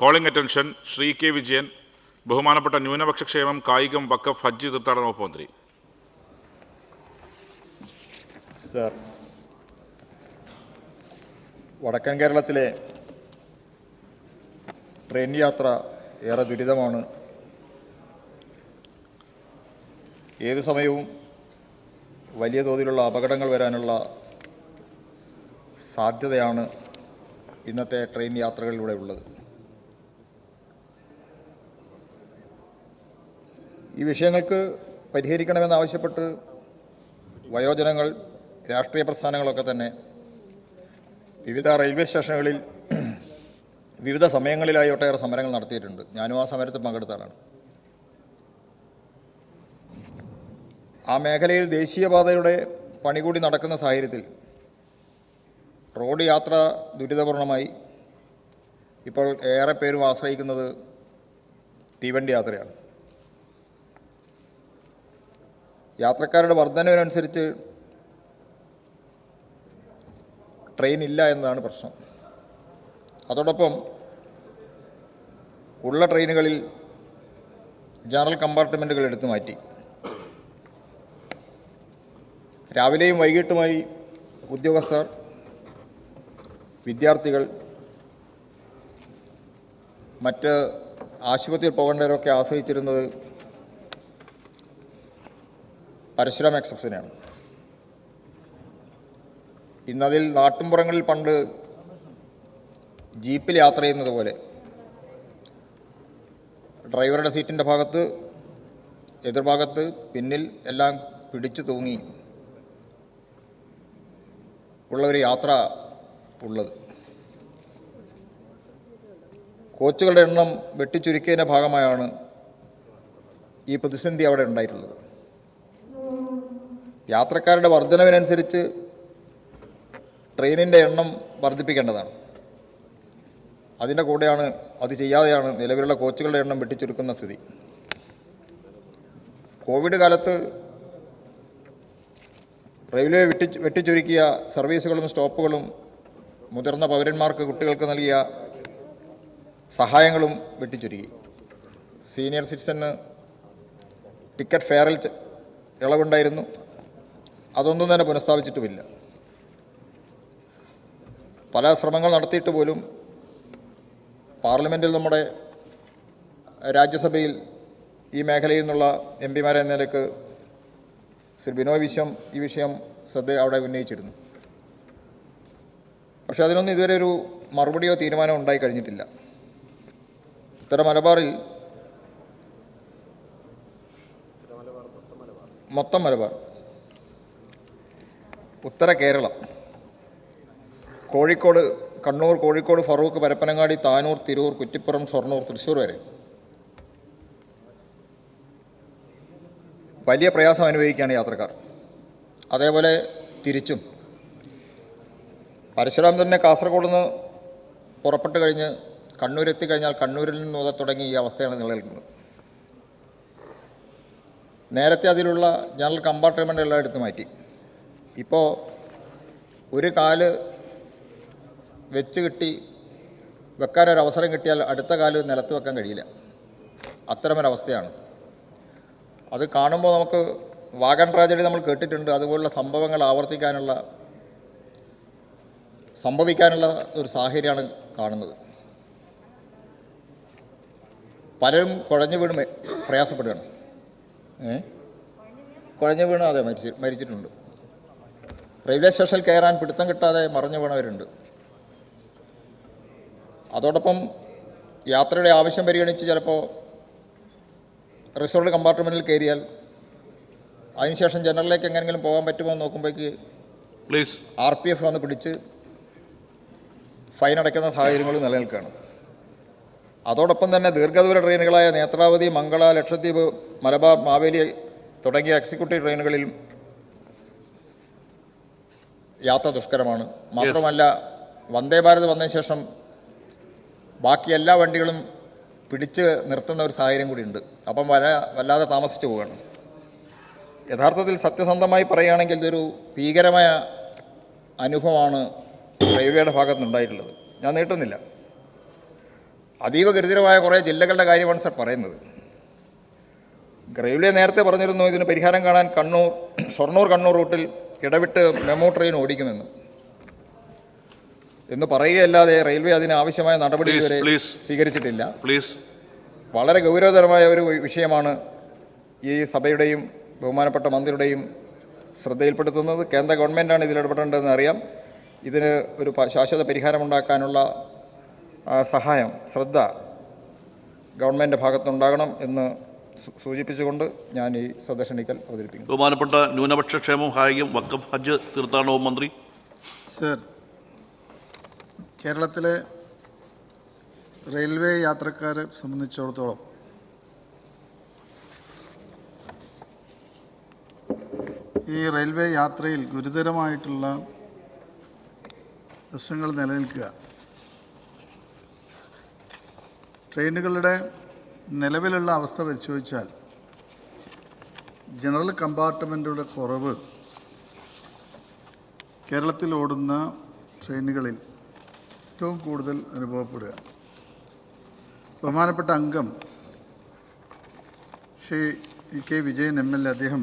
Calling attention Shri K Vijayan ബഹുമാനപ്പെട്ട ന്യൂനപക്ഷ ക്ഷേമം കായികം വക്കഫ് ഹജ്ജ് തീർത്ഥാടന വകുപ്പ് മന്ത്രി. സർ വടക്കൻ കേരളത്തിലെ ട്രെയിൻ യാത്ര ഏറെ ദുരിതമാണ്. ഏത് സമയവും വലിയ തോതിലുള്ള അപകടങ്ങൾ വരാനുള്ള സാധ്യതയാണ് ഇന്നത്തെ ട്രെയിൻ യാത്രകളിലൂടെ ഉള്ളത്. ഈ വിഷയങ്ങൾക്ക് പരിഹരിക്കണമെന്നാവശ്യപ്പെട്ട് വയോജനങ്ങൾ രാഷ്ട്രീയ പ്രസ്ഥാനങ്ങളൊക്കെ തന്നെ വിവിധ റെയിൽവേ സ്റ്റേഷനുകളിൽ വിവിധ സമയങ്ങളിലായി ഒട്ടേറെ സമരങ്ങൾ നടത്തിയിട്ടുണ്ട്. ഞാനും ആ സമരത്തിൽ പങ്കെടുത്ത ആളാണ്. ആ മേഖലയിൽ ദേശീയപാതയുടെ പണി കൂടി നടക്കുന്ന സാഹചര്യത്തിൽ റോഡ് യാത്ര ദുരിതപൂർണമായി. ഇപ്പോൾ ഏറെ പേരും ആശ്രയിക്കുന്നത് തീവണ്ടി യാത്രയാണ്. യാത്രക്കാരുടെ വർധനവിനനുസരിച്ച് ട്രെയിൻ ഇല്ല എന്നതാണ് പ്രശ്നം. അതോടൊപ്പം ഉള്ള ട്രെയിനുകളിൽ ജനറൽ കമ്പാർട്ട്മെന്റുകൾ എടുത്തു മാറ്റി. രാവിലെയും വൈകിട്ടുമായി ഉദ്യോഗസ്ഥർ വിദ്യാർത്ഥികൾ മറ്റ് ആശുപത്രിയിൽ പോകേണ്ടവരൊക്കെ ആശ്രയിച്ചിരുന്നത് പരശുരാം എക്സ്പ്രസിനെയാണ് ഇന്നതിൽ നാട്ടിൻപുറങ്ങളിൽ പണ്ട് ജീപ്പിൽ യാത്ര ചെയ്യുന്നത് പോലെ ഡ്രൈവറുടെ സീറ്റിന്റെ ഭാഗത്ത് എതിർഭാഗത്ത് പിന്നിൽ എല്ലാം പിടിച്ചു തൂങ്ങി ഉള്ള ഒരു യാത്ര ഉള്ളത്. കോച്ചുകളുടെ എണ്ണം വെട്ടിച്ചുരുക്കിയതിന്റെ ഭാഗമായാണ് ഈ പ്രതിസന്ധി അവിടെ ഉണ്ടായിട്ടുള്ളത്. യാത്രക്കാരുടെ വർധനവിനനുസരിച്ച് ട്രെയിനിന്റെ എണ്ണം വർദ്ധിപ്പിക്കേണ്ടതാണ്. അതിന്റെ കൂടെയാണ് അത് ചെയ്യാതെയാണ് നിലവിലുള്ള കോച്ചുകളുടെ എണ്ണം വെട്ടിച്ചുരുക്കുന്ന സ്ഥിതി. കോവിഡ് കാലത്ത് റെയിൽവേ വെട്ടി വെട്ടിച്ചുരുക്കിയ സർവീസുകളും സ്റ്റോപ്പുകളും മുതിർന്ന പൗരന്മാർക്ക് കുട്ടികൾക്ക് നൽകിയ സഹായങ്ങളും വെട്ടിച്ചുരുക്കി. Senior സിറ്റിസന് ticket ഫെയറിൽ ഇളവുണ്ടായിരുന്നു. അതൊന്നും തന്നെ പുനഃസ്ഥാപിച്ചിട്ടുമില്ല. പല ശ്രമങ്ങൾ നടത്തിയിട്ട് പോലും പാർലമെന്റിൽ നമ്മുടെ രാജ്യസഭയിൽ ഈ മേഖലയിൽ നിന്നുള്ള എം പിമാരെ നിലയ്ക്ക് ശ്രീ ബിനോയ് വിശ്വം ഈ വിഷയം ശ്രദ്ധ അവിടെ ഉന്നയിച്ചിരുന്നു. പക്ഷേ അതിനൊന്നും ഇതുവരെ ഒരു മറുപടിയോ തീരുമാനമോ ഉണ്ടായി കഴിഞ്ഞിട്ടില്ല. ഉത്തര മലബാറിൽ മൊത്തം മലബാർ. ഉത്തര കേരളം. കോഴിക്കോട് കണ്ണൂർ കോഴിക്കോട് ഫറൂഖ് പരപ്പനങ്ങാടി താനൂർ തിരൂർ കുറ്റിപ്പുറം ഷൊർണൂർ തൃശ്ശൂർ വരെ. വലിയ പ്രയാസം അനുഭവിക്കുകയാണ് യാത്രക്കാർ. അതേപോലെ തിരിച്ചും. പരശുരാം തന്നെ കാസർഗോഡ് നിന്ന് പുറപ്പെട്ട് കഴിഞ്ഞ് കണ്ണൂരെത്തി കഴിഞ്ഞാൽ കണ്ണൂരിൽ നിന്ന് മുതൽ തുടങ്ങി ഈ അവസ്ഥയാണ് നിലനിൽക്കുന്നത്. നേരത്തെ അതിലുള്ള ജനറൽ കമ്പാർട്ട്മെന്റ് എല്ലാം എടുത്തു മാറ്റി. ഇപ്പോൾ ഒരു കാൽ വെച്ച് കിട്ടി വെക്കാനൊരു അവസരം കിട്ടിയാൽ അടുത്ത കാൽ നിലത്ത് വെക്കാൻ കഴിയില്ല. അത്തരമൊരവസ്ഥയാണ്. അത് കാണുമ്പോൾ നമുക്ക് വാഗൺ ട്രാജഡി നമ്മൾ കേട്ടിട്ടുണ്ട്. അതുപോലുള്ള സംഭവങ്ങൾ ആവർത്തിക്കാനുള്ള സംഭവിക്കാനുള്ള ഒരു സാഹചര്യമാണ് കാണുന്നത്. പലരും കുഴഞ്ഞു വീണ് പ്രയാസപ്പെടുകയാണ്. ഏ? കുഴഞ്ഞു വീണ് അതെ മരിച്ച് മരിച്ചിട്ടുണ്ട്. റെയിൽവേ സ്റ്റേഷനിൽ കയറാൻ പിടുത്തം കിട്ടാതെ മറഞ്ഞു വീണവരുണ്ട്. അതോടൊപ്പം യാത്രയുടെ ആവശ്യം പരിഗണിച്ച് ചിലപ്പോൾ റിസോർട്ട് കമ്പാർട്ട്മെന്റിൽ കയറിയാൽ അതിനുശേഷം ജനറലിലേക്ക് എങ്ങനെങ്കിലും പോകാൻ പറ്റുമോ എന്ന് നോക്കുമ്പോഴേക്ക് പ്ലീസ്. ആർ പി എഫ് വന്ന് പിടിച്ച് ഫൈൻ അടയ്ക്കുന്ന സാഹചര്യങ്ങൾ നിലനിൽക്കുകയാണ്. അതോടൊപ്പം തന്നെ ദീർഘദൂര ട്രെയിനുകളായ നേത്രാവതി മംഗള ലക്ഷദ്വീപ് മലബാർ മാവേലി തുടങ്ങിയ എക്സിക്യൂട്ടീവ് ട്രെയിനുകളിലും യാത്ര ദുഷ്കരമാണ്. മാത്രമല്ല വന്ദേ ഭാരത് വന്നതിന് ശേഷം ബാക്കി എല്ലാ വണ്ടികളും പിടിച്ച് നിർത്തുന്ന ഒരു സാഹചര്യം ഉണ്ട് അപ്പം വല വല്ലാതെ താമസിച്ചു പോവുകയാണ്. യഥാർത്ഥത്തിൽ സത്യസന്ധമായി പറയുകയാണെങ്കിൽ ഇതൊരു ഭീകരമായ അനുഭവമാണ് റെയിൽവേയുടെ ഭാഗത്തുനിന്നുണ്ടായിട്ടുള്ളത് ഞാൻ നീട്ടുന്നില്ല. അതീവ ഗുരുതരമായ കുറേ ജില്ലകളുടെ കാര്യമാണ് സർ പറയുന്നത്. റെയിൽവേ നേരത്തെ പറഞ്ഞിരുന്നു ഇതിന് പരിഹാരം കാണാൻ കണ്ണൂർ ഷൊർണൂർ കണ്ണൂർ റൂട്ടിൽ ഇടവിട്ട് മെമോ ട്രെയിൻ ഓടിക്കുമെന്ന്. എന്ന് പറയുകയല്ലാതെ റെയിൽവേ അതിന് ആവശ്യമായ നടപടി ഇതുവരെ സ്വീകരിച്ചിട്ടില്ല. പ്ലീസ് വളരെ ഗൗരവതരമായ ഒരു വിഷയമാണ് ഈ സഭയുടെയും ബഹുമാനപ്പെട്ട മന്ത്രിയുടെയും ശ്രദ്ധയിൽപ്പെടുത്തുന്നത്. കേന്ദ്ര ഗവൺമെന്റാണ് ഇതിൽ ഇടപെടേണ്ടതെന്ന് അറിയാം. ഇതിന് ഒരു ശാശ്വത പരിഹാരമുണ്ടാക്കാനുള്ള സഹായം ശ്രദ്ധ ഗവൺമെന്റ് ഭാഗത്തുണ്ടാകണം എന്ന് സൂചിപ്പിച്ചുകൊണ്ട് ഞാൻ ഈ സന്ദർശനിക്കൽ അവതരിപ്പിക്കുന്നു. ബഹുമാനപ്പെട്ട ന്യൂനപക്ഷ ക്ഷേമം കായികം വക്കഫ് ഹജ്ജ് തീർത്ഥാടനവും മന്ത്രി. സർ കേരളത്തിലെ റെയിൽവേ യാത്രക്കാരെ സംബന്ധിച്ചിടത്തോളം ഈ റെയിൽവേ യാത്രയിൽ ഗുരുതരമായിട്ടുള്ള പ്രശ്നങ്ങൾ നിലനിൽക്കുക. ട്രെയിനുകളുടെ നിലവിലുള്ള അവസ്ഥ പരിശോധിച്ചാൽ ജനറൽ കമ്പാർട്ട്മെന്റുകളുടെ കുറവ് കേരളത്തിൽ ഓടുന്ന ട്രെയിനുകളിൽ ഏറ്റവും കൂടുതൽ അനുഭവപ്പെടുക. ബഹുമാനപ്പെട്ട അംഗം Shri K Vijayan M L A അദ്ദേഹം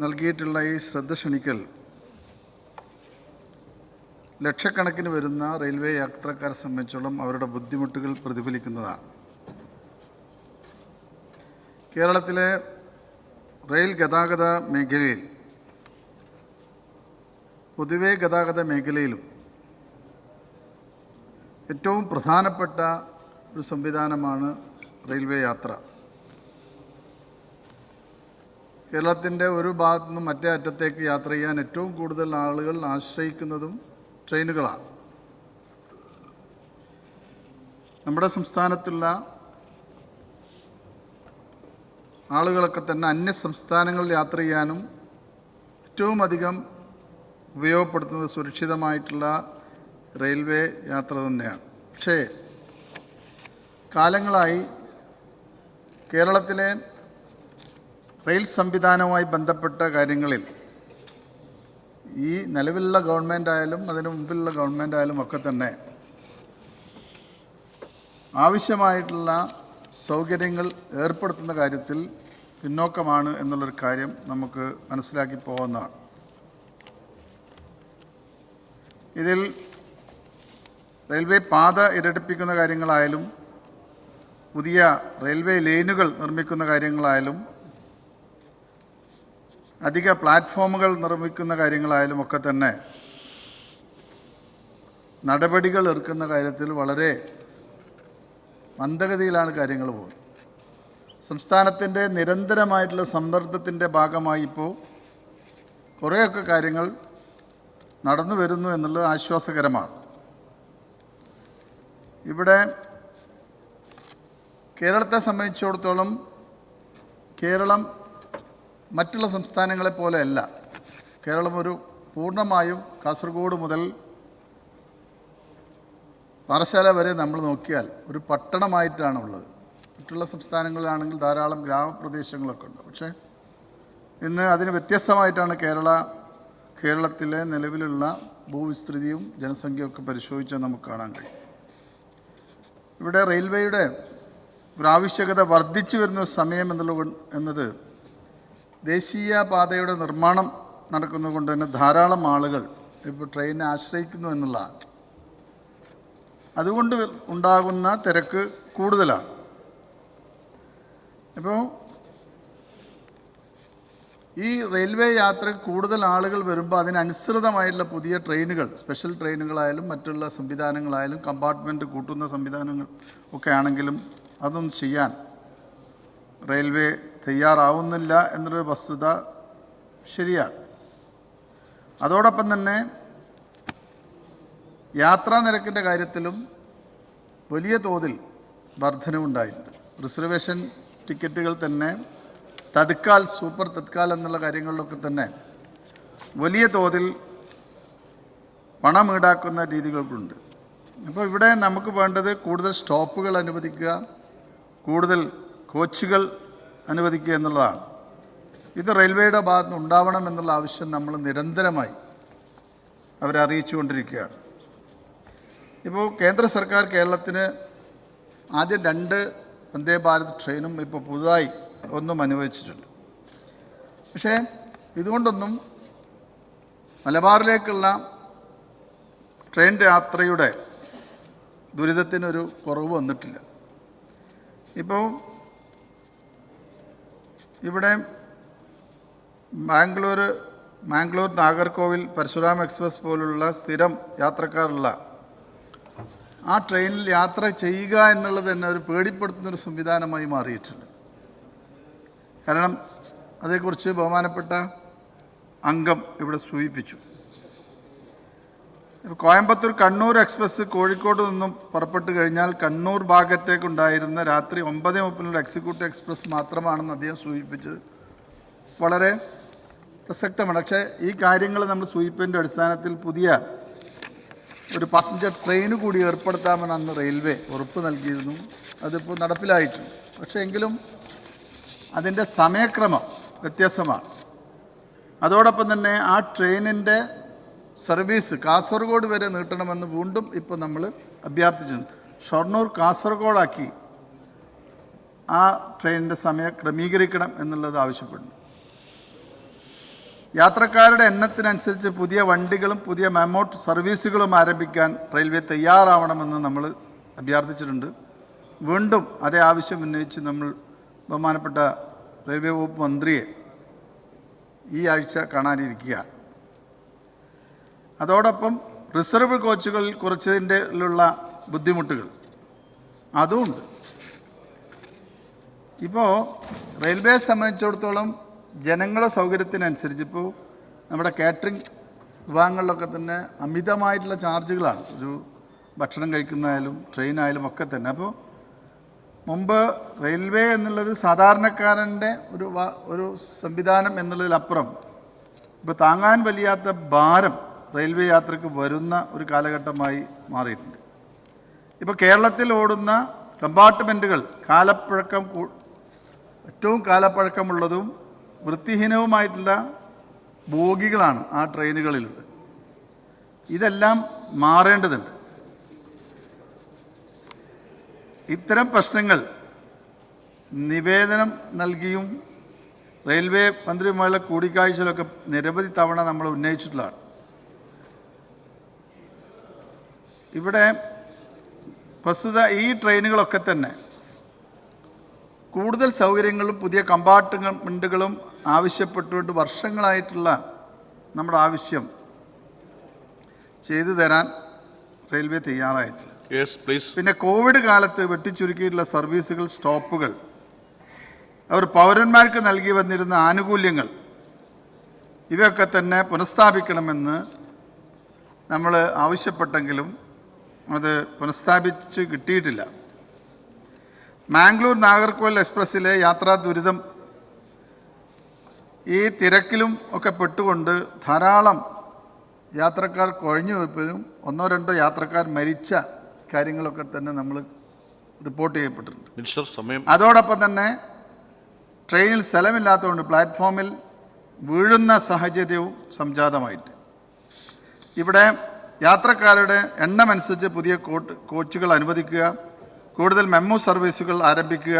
നൽകിയിട്ടുള്ള ഈ ശ്രദ്ധ ക്ഷണിക്കൽ ലക്ഷക്കണക്കിന് വരുന്ന റെയിൽവേ യാത്രക്കാരെ സംബന്ധിച്ചോളം അവരുടെ ബുദ്ധിമുട്ടുകൾ പ്രതിഫലിക്കുന്നതാണ്. കേരളത്തിലെ റെയിൽ ഗതാഗത മേഖലയിൽ പൊതുവെ ഗതാഗത മേഖലയിലും ഏറ്റവും പ്രധാനപ്പെട്ട ഒരു സംവിധാനമാണ് റെയിൽവേ യാത്ര. കേരളത്തിന്റെ ഒരു ഭാഗത്തുനിന്ന് മറ്റേ അറ്റത്തേക്ക് യാത്ര ചെയ്യാൻ ഏറ്റവും കൂടുതൽ ആളുകൾ ആശ്രയിക്കുന്നതും ട്രെയിനുകളാണ്. നമ്മുടെ സംസ്ഥാനത്തുള്ള ആളുകളൊക്കെ തന്നെ അന്യ സംസ്ഥാനങ്ങളിൽ യാത്ര ചെയ്യാനും ഏറ്റവും അധികം ഉപയോഗപ്പെടുത്തുന്നത് സുരക്ഷിതമായിട്ടുള്ള റെയിൽവേ യാത്ര തന്നെയാണ്. പക്ഷേ കാലങ്ങളായി കേരളത്തിലെ റെയിൽ സംവിധാനവുമായി ബന്ധപ്പെട്ട കാര്യങ്ങളിൽ ഈ നിലവിലുള്ള ഗവൺമെന്റ് ആയാലും അതിന് മുമ്പിലുള്ള ഗവൺമെന്റ് ആയാലും ഒക്കെ തന്നെ ആവശ്യമായിട്ടുള്ള സൗകര്യങ്ങൾ ഏർപ്പെടുത്തുന്ന കാര്യത്തിൽ പിന്നോക്കമാണ് എന്നുള്ളൊരു കാര്യം നമുക്ക് മനസ്സിലാക്കി പോകുന്നതാണ് ഇതിൽ റെയിൽവേ പാത ഇരട്ടിപ്പിക്കുന്ന കാര്യങ്ങളായാലും പുതിയ റെയിൽവേ ലൈനുകൾ നിർമ്മിക്കുന്ന കാര്യങ്ങളായാലും അധിക പ്ലാറ്റ്ഫോമുകൾ നിർമ്മിക്കുന്ന കാര്യങ്ങളായാലും ഒക്കെ തന്നെ നടപടികൾ എടുക്കുന്ന കാര്യത്തിൽ വളരെ മന്ദഗതിയിലാണ് കാര്യങ്ങൾ പോകുന്നത്. സംസ്ഥാനത്തിന്റെ നിരന്തരമായിട്ടുള്ള സമ്മർദ്ദത്തിന്റെ ഭാഗമായി ഇപ്പോൾ കുറേയൊക്കെ കാര്യങ്ങൾ നടന്നു വരുന്നു എന്നുള്ളത് ആശ്വാസകരമാണ്. ഇവിടെ കേരളത്തെ സംബന്ധിച്ചിടത്തോളം കേരളം മറ്റുള്ള സംസ്ഥാനങ്ങളെ പോലെയല്ല. കേരളം ഒരു പൂർണമായും കാസർഗോഡ് മുതൽ പാറശാല വരെ നമ്മൾ നോക്കിയാൽ ഒരു പട്ടണമായിട്ടാണ് ഉള്ളത് മറ്റുള്ള സംസ്ഥാനങ്ങളിലാണെങ്കിൽ ധാരാളം ഗ്രാമപ്രദേശങ്ങളൊക്കെ ഉണ്ട്. പക്ഷേ ഇന്ന് അതിന് വ്യത്യസ്തമായിട്ടാണ് കേരള കേരളത്തിലെ നിലവിലുള്ള ഭൂവിസ്തൃതിയും ജനസംഖ്യയൊക്കെ പരിശോധിച്ചാൽ നമുക്ക് കാണാൻ കഴിയും. ഇവിടെ റെയിൽവേയുടെ ഒരു ആവശ്യകത വർദ്ധിച്ചു വരുന്ന സമയം എന്നുള്ള എന്നത് ദേശീയ പാതയുടെ നിർമ്മാണം നടക്കുന്നതുകൊണ്ട് തന്നെ ധാരാളം ആളുകൾ ഇപ്പോൾ ട്രെയിനെ ആശ്രയിക്കുന്നു എന്നുള്ളതാണ്. അതുകൊണ്ട് ഉണ്ടാകുന്ന തിരക്ക് കൂടുതലാണ്. അപ്പോൾ ഈ റെയിൽവേ യാത്ര കൂടുതൽ ആളുകൾ വരുമ്പോൾ അതിനനുസൃതമായിട്ടുള്ള പുതിയ ട്രെയിനുകൾ സ്പെഷ്യൽ ട്രെയിനുകളായാലും മറ്റുള്ള സംവിധാനങ്ങളായാലും കമ്പാർട്ട്മെന്റ് കൂട്ടുന്ന സംവിധാനങ്ങൾ ഒക്കെ ആണെങ്കിലും അതൊന്നും ചെയ്യാൻ റെയിൽവേ തയ്യാറാവുന്നില്ല എന്നൊരു വസ്തുത ശരിയാണ്. അതോടൊപ്പം തന്നെ യാത്രാ നിരക്കിന്റെ കാര്യത്തിലും വലിയ തോതിൽ വർധനവുണ്ടായിട്ടുണ്ട് റിസർവേഷൻ ടിക്കറ്റുകൾ തന്നെ തത്കാൽ സൂപ്പർ തത്കാൽ എന്നുള്ള കാര്യങ്ങളിലൊക്കെ തന്നെ വലിയ തോതിൽ പണം ഈടാക്കുന്ന രീതികൾക്കുണ്ട്. അപ്പോൾ ഇവിടെ നമുക്ക് വേണ്ടത് കൂടുതൽ സ്റ്റോപ്പുകൾ അനുവദിക്കുക കൂടുതൽ കോച്ചുകൾ അനുവദിക്കുക എന്നുള്ളതാണ്. ഇത് റെയിൽവേയുടെ ഭാഗത്ത് ഉണ്ടാവണം എന്നുള്ള ആവശ്യം നമ്മൾ നിരന്തരമായി അവരെ അറിയിച്ചുകൊണ്ടിരിക്കുകയാണ് ഇപ്പോൾ കേന്ദ്ര സർക്കാർ കേരളത്തിന് ആദ്യം രണ്ട് വന്ദേ ഭാരത് ട്രെയിനും ഇപ്പോൾ പുതുതായി ഒന്നും അനുവദിച്ചിട്ടുണ്ട്. പക്ഷേ ഇതുകൊണ്ടൊന്നും മലബാറിലേക്കുള്ള ട്രെയിൻ യാത്രയുടെ ദുരിതത്തിനൊരു കുറവ് വന്നിട്ടില്ല. ഇപ്പോൾ ഇവിടെ ബാംഗ്ലൂർ മാംഗ്ലൂർ നാഗർകോവിൽ പരശുരാം എക്സ്പ്രസ് പോലുള്ള സ്ഥിരം യാത്രക്കാരുള്ള ആ ട്രെയിനിൽ യാത്ര ചെയ്യുക എന്നുള്ളത് തന്നെ ഒരു പേടിപ്പെടുത്തുന്നൊരു സംവിധാനമായി മാറിയിട്ടുണ്ട്. കാരണം അതേക്കുറിച്ച് ബഹുമാനപ്പെട്ട അംഗം ഇവിടെ സൂചിപ്പിച്ചു. കോയമ്പത്തൂർ കണ്ണൂർ എക്സ്പ്രസ് കോഴിക്കോട് നിന്നും പുറപ്പെട്ടു കഴിഞ്ഞാൽ കണ്ണൂർ ഭാഗത്തേക്കുണ്ടായിരുന്ന രാത്രി ഒമ്പത് മുപ്പതിനുള്ള എക്സിക്യൂട്ടീവ് എക്സ്പ്രസ് മാത്രമാണെന്ന് അദ്ദേഹം സൂചിപ്പിച്ചത്. വളരെ പ്രസക്തമാണ്. പക്ഷേ ഈ കാര്യങ്ങൾ നമ്മൾ സൂചിപ്പിന്റെ അടിസ്ഥാനത്തിൽ പുതിയ ഒരു പാസഞ്ചർ ട്രെയിൻ കൂടി ഏർപ്പെടുത്താമെന്ന് അന്ന് റെയിൽവേ ഉറപ്പ് നൽകിയിരുന്നു. അതിപ്പോൾ നടപ്പിലായിട്ടുണ്ട്. പക്ഷേ എങ്കിലും അതിന്റെ സമയക്രമം വ്യത്യസ്തമാണ്. അതോടൊപ്പം തന്നെ ആ ട്രെയിനിന്റെ സർവീസ് കാസർഗോഡ് വരെ നീട്ടണമെന്ന് വീണ്ടും ഇപ്പോൾ നമ്മൾ അഭ്യർത്ഥിച്ചിട്ടുണ്ട്. ഷൊർണൂർ കാസർഗോഡാക്കി ആ ട്രെയിനിന്റെ സമയം ക്രമീകരിക്കണം എന്നുള്ളത് ആവശ്യപ്പെടുന്നു. യാത്രക്കാരുടെ എണ്ണത്തിനനുസരിച്ച് പുതിയ വണ്ടികളും പുതിയ മെമോട്ട് സർവീസുകളും ആരംഭിക്കാൻ റെയിൽവേ തയ്യാറാവണമെന്ന് നമ്മൾ അഭ്യർത്ഥിച്ചിട്ടുണ്ട്. വീണ്ടും അതേ ആവശ്യം ഉന്നയിച്ച് നമ്മൾ ബഹുമാനപ്പെട്ട റെയിൽവേ വകുപ്പ് മന്ത്രിയെ ഈ ആഴ്ച കാണാനിരിക്കുകയാണ്. അതോടൊപ്പം റിസർവ് കോച്ചുകളിൽ കുറച്ചതിന്റെ ബുദ്ധിമുട്ടുകൾ. അതുമുണ്ട്. ഇപ്പോൾ റെയിൽവേ സംബന്ധിച്ചിടത്തോളം ജനങ്ങളുടെ സൗകര്യത്തിനനുസരിച്ച് ഇപ്പോൾ നമ്മുടെ കാറ്ററിംഗ് വിഭാഗങ്ങളിലൊക്കെ തന്നെ അമിതമായിട്ടുള്ള ചാർജുകളാണ്. ഒരു ഭക്ഷണം കഴിക്കുന്നതായാലും ട്രെയിനായാലും ഒക്കെ തന്നെ. അപ്പോൾ മുമ്പ് റെയിൽവേ എന്നുള്ളത് സാധാരണക്കാരന്റെ ഒരു ഒരു സംവിധാനം എന്നുള്ളതിലപ്പുറം ഇപ്പോൾ താങ്ങാൻ വലിയാത്ത ഭാരം റെയിൽവേ യാത്രയ്ക്ക് വരുന്ന ഒരു കാലഘട്ടമായി മാറിയിട്ടുണ്ട്. ഇപ്പോൾ കേരളത്തിൽ ഓടുന്ന കമ്പാർട്ട്മെന്റുകൾ കാലപ്പഴക്കം ഏറ്റവും കാലപ്പഴക്കമുള്ളതും വൃത്തിഹീനവുമായിട്ടുള്ള ബോഗികളാണ് ആ ട്രെയിനുകളിലുള്ളത്. ഇതെല്ലാം മാറേണ്ടതുണ്ട്. ഇത്തരം പ്രശ്നങ്ങൾ നിവേദനം നൽകിയും റെയിൽവേ മന്ത്രിയുമായുള്ള കൂടിക്കാഴ്ചയിലൊക്കെ നിരവധി തവണ നമ്മൾ ഉന്നയിച്ചിട്ടുള്ളതാണ്. ഇവിടെ പ്രസ്തുത ഈ ട്രെയിനുകളൊക്കെ തന്നെ കൂടുതൽ സൗകര്യങ്ങളും പുതിയ കമ്പാർട്ട്മെന്റുകളും ആവശ്യപ്പെട്ടുകൊണ്ട് വർഷങ്ങളായിട്ടുള്ള നമ്മുടെ ആവശ്യം ചെയ്തു തരാൻ റെയിൽവേ തയ്യാറായിട്ടില്ല. പിന്നെ കോവിഡ് കാലത്ത് വെട്ടിച്ചുരുക്കിയിട്ടുള്ള സർവീസുകൾ സ്റ്റോപ്പുകൾ. അവർ പൗരന്മാർക്ക് നൽകി വന്നിരുന്ന ആനുകൂല്യങ്ങൾ ഇവയൊക്കെ തന്നെ പുനഃസ്ഥാപിക്കണമെന്ന് നമ്മൾ ആവശ്യപ്പെട്ടെങ്കിലും അത് പുനഃസ്ഥാപിച്ച് കിട്ടിയിട്ടില്ല. മാംഗ്ലൂർ നാഗർകോവിൽ എക്സ്പ്രസ്സിലെ യാത്രാ ദുരിതം ഈ തിരക്കിലും ഒക്കെ പെട്ടുകൊണ്ട് ധാരാളം യാത്രക്കാർ കുഴഞ്ഞു പോയപ്പോഴും ഒന്നോ രണ്ടോ യാത്രക്കാർ മരിച്ച കാര്യങ്ങളൊക്കെ തന്നെ നമ്മൾ റിപ്പോർട്ട് ചെയ്യപ്പെട്ടിട്ടുണ്ട്. സമയം അതോടൊപ്പം തന്നെ ട്രെയിനിൽ സ്ഥലമില്ലാത്തതുകൊണ്ട് പ്ലാറ്റ്ഫോമിൽ വീഴുന്ന സാഹചര്യവും സംജാതമായിട്ട്. ഇവിടെ യാത്രക്കാരുടെ എണ്ണമനുസരിച്ച് പുതിയ കോച്ചുകൾ അനുവദിക്കുക കൂടുതൽ മെമ്മു സർവീസുകൾ ആരംഭിക്കുക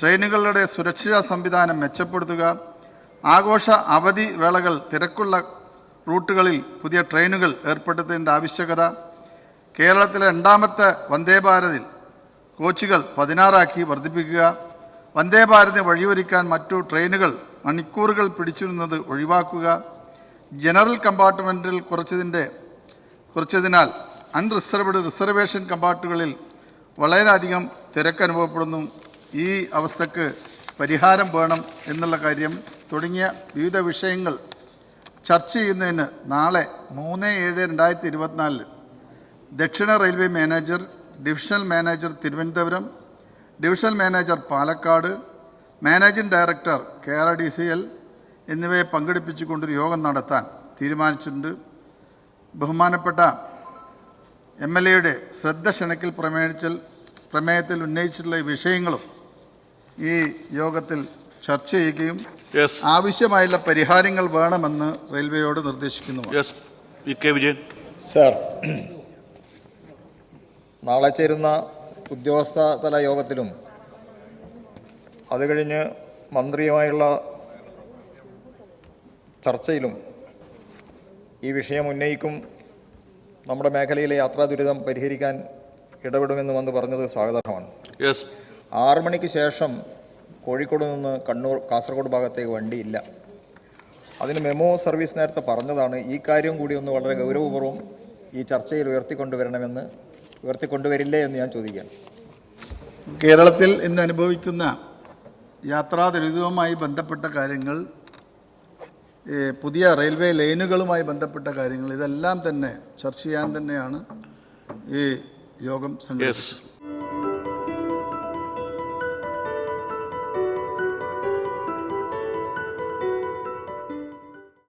ട്രെയിനുകളുടെ സുരക്ഷാ സംവിധാനം മെച്ചപ്പെടുത്തുക ആഘോഷ അവധി വേളകൾ തിരക്കുള്ള റൂട്ടുകളിൽ പുതിയ ട്രെയിനുകൾ ഏർപ്പെടുത്തേണ്ട ആവശ്യകത കേരളത്തിലെ രണ്ടാമത്തെ വന്ദേ ഭാരതിൽ കോച്ചുകൾ പതിനാറാക്കി വർദ്ധിപ്പിക്കുക വന്ദേ ഭാരതിന് വഴിയൊരുക്കാൻ മറ്റു ട്രെയിനുകൾ മണിക്കൂറുകൾ പിടിച്ചിരുന്നത് ഒഴിവാക്കുക ജനറൽ കമ്പാർട്ട്മെന്റിൽ കുറച്ചതിന്റെ കുറച്ചതിനാൽ അൺറിസർവ്ഡ് റിസർവേഷൻ കമ്പാർട്ടുകളിൽ വളരെയധികം തിരക്ക് അനുഭവപ്പെടുന്നു ഈ അവസ്ഥക്ക് പരിഹാരം വേണം എന്നുള്ള കാര്യം തുടങ്ങിയ വിവിധ വിഷയങ്ങൾ ചർച്ച ചെയ്യുന്നതിന് നാളെ മൂന്ന് ഏഴ് രണ്ടായിരത്തി ഇരുപത്തിനാലിൽ ദക്ഷിണ railway manager divisional manager Thiruvananthapuram divisional manager Palakkad managing director K R D C L എന്നിവയെ പങ്കെടുപ്പിച്ചുകൊണ്ടൊരു യോഗം നടത്താൻ തീരുമാനിച്ചിട്ടുണ്ട്. ബഹുമാനപ്പെട്ട എം എൽ എയുടെ ശ്രദ്ധ ക്ഷണിക്കൽ പ്രമേയിച്ചൽ പ്രമേയത്തിൽ ഉന്നയിച്ചിട്ടുള്ള വിഷയങ്ങളും ഈ യോഗത്തിൽ ചർച്ച ചെയ്യുകയും ആവശ്യമായുള്ള പരിഹാരങ്ങൾ വേണമെന്ന് റെയിൽവേയോട് നിർദ്ദേശിക്കുന്നു. Yes we Vijayan. സർ നാളെ ചേരുന്ന ഉദ്യോഗസ്ഥ തല യോഗത്തിലും അത് കഴിഞ്ഞ് മന്ത്രിയുമായുള്ള ചർച്ചയിലും ഈ വിഷയം ഉന്നയിക്കും. നമ്മുടെ മേഖലയിലെ യാത്രാ ദുരിതം പരിഹരിക്കാൻ ഇടപെടുമെന്ന് വന്ന് പറഞ്ഞത് സ്വാഗതമാണ്. ആറു മണിക്ക് ശേഷം കോഴിക്കോട് നിന്ന് കണ്ണൂർ കാസർഗോഡ് ഭാഗത്തേക്ക് വണ്ടിയില്ല അതിന് മെമോ സർവീസ് നേരത്തെ പറഞ്ഞതാണ്. ഈ കാര്യം കൂടി ഒന്ന് വളരെ ഗൗരവപൂർവം ഈ ചർച്ചയിൽ ഉയർത്തിക്കൊണ്ടുവരണമെന്ന് ഉയർത്തിക്കൊണ്ടുവരില്ലേ എന്ന് ഞാൻ ചോദിക്കുകയാണ് കേരളത്തിൽ ഇന്ന് അനുഭവിക്കുന്ന യാത്രാ ദുരിതവുമായി ബന്ധപ്പെട്ട കാര്യങ്ങൾ പുതിയ റെയിൽവേ ലൈനുകളുമായി ബന്ധപ്പെട്ട കാര്യങ്ങൾ ഇതെല്ലാം തന്നെ ചർച്ച ചെയ്യാൻ തന്നെയാണ് ഈ യോഗം സംഘടിപ്പിച്ചത്.